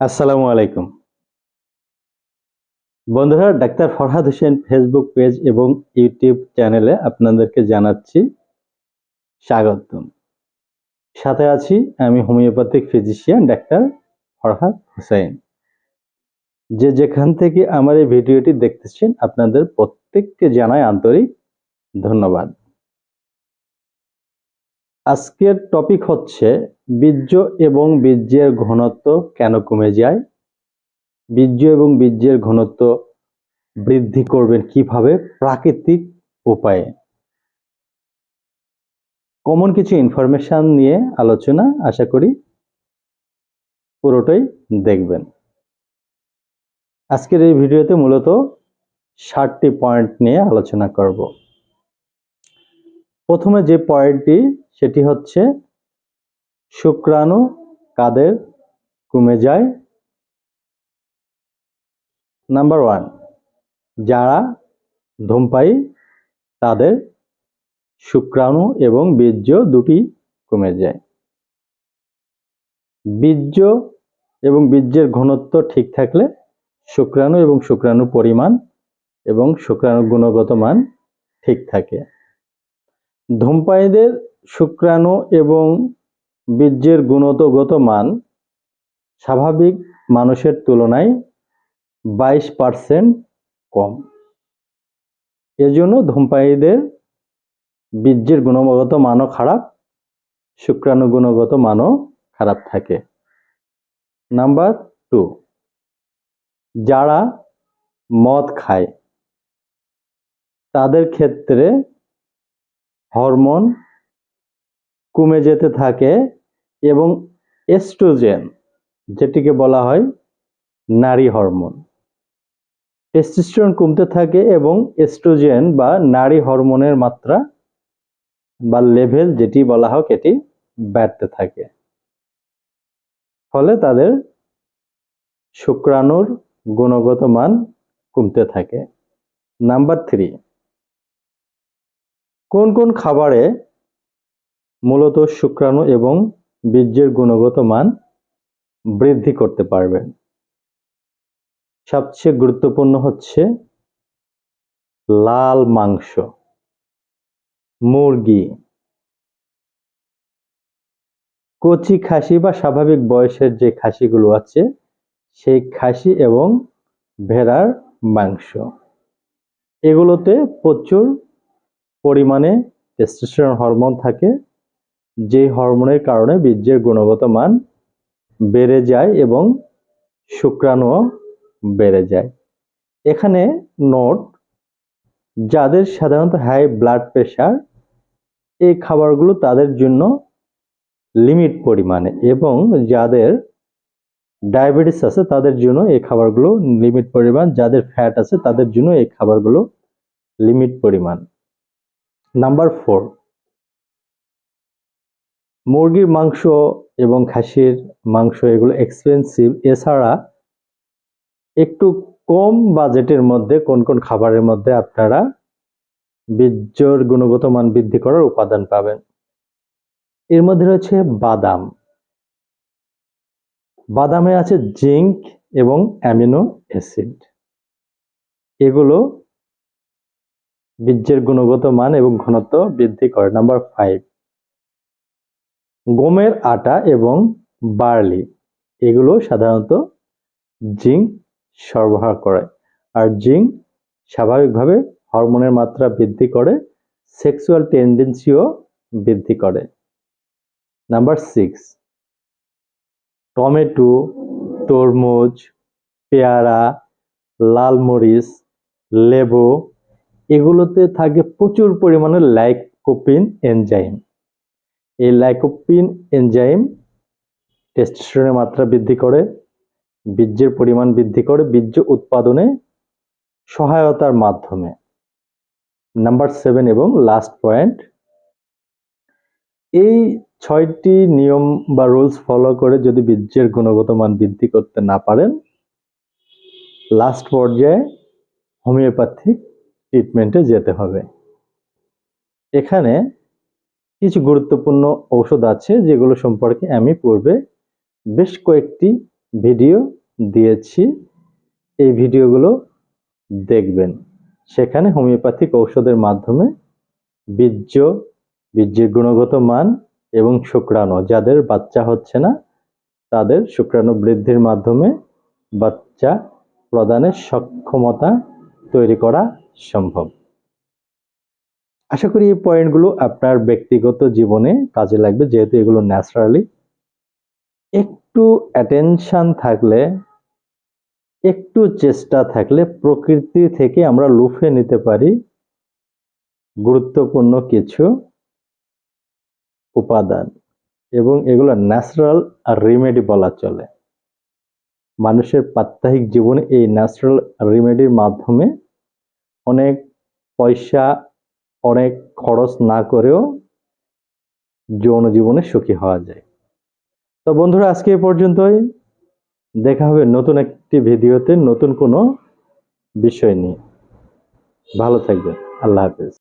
আসসালামু আলাইকুম। বন্ধুরা, doctor Farhad Hossain Facebook page এবং ইউটিউব চ্যানেলে আপনাদেরকে জানাচ্ছি স্বাগতম। সাথে আছি আমি homeopathic physician doctor Farhad Hossain. যে যেখান থেকে আমার এই ভিডিওটি দেখতেছেন, আপনাদের প্রত্যেককে জানাই আন্তরিক ধন্যবাদ। আজকের টপিক হচ্ছে বীর্য এবং বীর্যের ঘনত্ব কেন কমে যায়? বীর্য এবং বীর্যের ঘনত্ব বৃদ্ধি করবেন কীভাবে? প্রাকৃতিক উপায়ে। কমন কিছু ইনফরমেশন নিয়ে আলোচনা আশা করি পুরোটাই দেখবেন। আজকের এই ভিডিওতে মূলত ষাটটি পয়েন্ট নিয়ে আলোচনা করব। প্রথমে যে পয়েন্টটি সেটি হচ্ছে শুক্রাণু কাদের কমে যায়? নাম্বার ওয়ান যারা ধূমপায়ী তাদের শুক্রাণু এবং বীর্য দুটি কমে যায়। বীর্য এবং বীর্যের ঘনত্ব ঠিক থাকলে শুক্রাণু এবং শুক্রাণু পরিমাণ এবং শুক্রাণু গুণগত মান ঠিক থাকে। ধূমপায়ীদের শুক্রাণু এবং বীর্যের গুণগত মান স্বাভাবিক মানুষের তুলনায় বাইশ পার্সেন্ট কম। এজন্য ধূমপায়ীদের বীর্যের গুণগত মানও খারাপ, শুক্রাণু গুণগত মানও খারাপ থাকে। নাম্বার টু, যারা মদ খায়, তাদের ক্ষেত্রে হরমোন কমে যেতে থাকে এবং এস্ট্রোজেন, যেটিকে বলা হয় নারী হরমোন। টেস্টোস্টেরন কমতে থাকে এবং এস্ট্রোজেন বা নারী হরমোনের মাত্রা বা লেভেল যেটি বলা হোক, এটি বাড়তে থাকে। ফলে তাদের শুক্রাণুর গুণগত মান কমতে থাকে। নাম্বার থ্রি, কোন কোন খাবারে মূলত শুক্রাণু এবং বীর্যের গুণগত মান বৃদ্ধি করতে পারবেন সবচেয়ে গুরুত্বপূর্ণ হচ্ছে লাল মাংস, মুরগি। কচি খাসি বা স্বাভাবিক বয়সের যে খাসিগুলো আছে, সেই খাসি এবং ভেড়ার মাংস। এগুলোতে প্রচুর পরিমাণে টেস্টোস্টেরন হরমোন থাকে যে হরমোনের কারণে বীর্যের গুণগত মান বেড়ে যায় এবং শুক্রাণুও বেড়ে যায়। এখানে নোট, যাদের সাধারণত হাই ব্লাড প্রেশার এই খাবারগুলো তাদের জন্য লিমিট পরিমাণে এবং যাদের ডায়াবেটিস আছে তাদের জন্য এই খাবারগুলো লিমিট পরিমাণ, যাদের ফ্যাট আছে তাদের জন্য এই খাবারগুলো লিমিট পরিমাণ। নাম্বার ফোর মুরগির মাংস এবং খাসির মাংস এগুলো এক্সপেন্সিভ এছাড়া একটু কম বাজেটের মধ্যে কোন কোন খাবারের মধ্যে আপনারা বীর্যর গুণগত মান বৃদ্ধি করার উপাদান পাবেন। এর মধ্যে রয়েছে বাদাম। বাদামে আছে জিঙ্ক এবং অ্যামিনো অ্যাসিড। এগুলো বীর্যের গুণগত মান এবং ঘনত্ব বৃদ্ধি করে। নাম্বার ফাইভ গমের আটা এবং বার্লি, এগুলো সাধারণত জিঙ্ক সরবরাহ করে। আর জিঙ্ক স্বাভাবিকভাবে হরমোনের মাত্রা বৃদ্ধি করে, সেক্সুয়াল টেন্ডেন্সিও বৃদ্ধি করে। নাম্বার সিক্স, টমেটো, তরমুজ, পেয়ারা, লাল মরিচ, লেবু, এগুলোতে থাকে প্রচুর পরিমাণে লাইকোপিন এনজাইম। এই লাইকোপিন এনজাইম টেস্টোস্টেরনের মাত্রা বৃদ্ধি করে, বীর্যের পরিমাণ বৃদ্ধি করে, বীর্য উৎপাদনে সহায়তার মাধ্যমে। নাম্বার সেভেন এবং লাস্ট পয়েন্ট এই ছয়টি নিয়ম বা রুলস ফলো করে যদি বীর্যের গুণগত মান বৃদ্ধি করতে না পারেন লাস্ট পর্যায়ে হোমিওপ্যাথিক ট্রিটমেন্টে যেতে হবে। এখানে কিছু গুরুত্বপূর্ণ ঔষধ আছে যেগুলো সম্পর্কে আমি পূর্বে বেশ কয়েকটি ভিডিও দিয়েছি। এই ভিডিওগুলো দেখবেন। সেখানে হোমিওপ্যাথিক ঔষধের মাধ্যমে বীর্য, বীর্যের গুণগত মান এবং শুক্রাণু, যাদের বাচ্চা হচ্ছে না, তাদের শুক্রাণু বৃদ্ধির মাধ্যমে বাচ্চা প্রদানের সক্ষমতা তৈরি করা সম্ভব। আশা করি এই পয়েন্টগুলো আপনার ব্যক্তিগত জীবনে কাজে লাগবে, যেহেতু এগুলো ন্যাচারালি একটু অ্যাটেনশান থাকলে, একটু চেষ্টা থাকলে প্রকৃতি থেকে আমরা লুফে নিতে পারি গুরুত্বপূর্ণ কিছু উপাদান। এবং এগুলো ন্যাচারাল রিমেডি বলা চলে। মানুষের প্রাত্যহিক জীবনে এই ন্যাচারাল রিমেডির মাধ্যমে অনেক পয়সা অনেক খরচ না করেও যৌন জীবনে সুখী হওয়া যায়। তো বন্ধুরা, আজকে এ পর্যন্তই। দেখা হবে নতুন একটি ভিডিওতে, নতুন কোনো বিষয় নিয়ে। ভালো থাকবেন। আল্লাহ হাফেজ।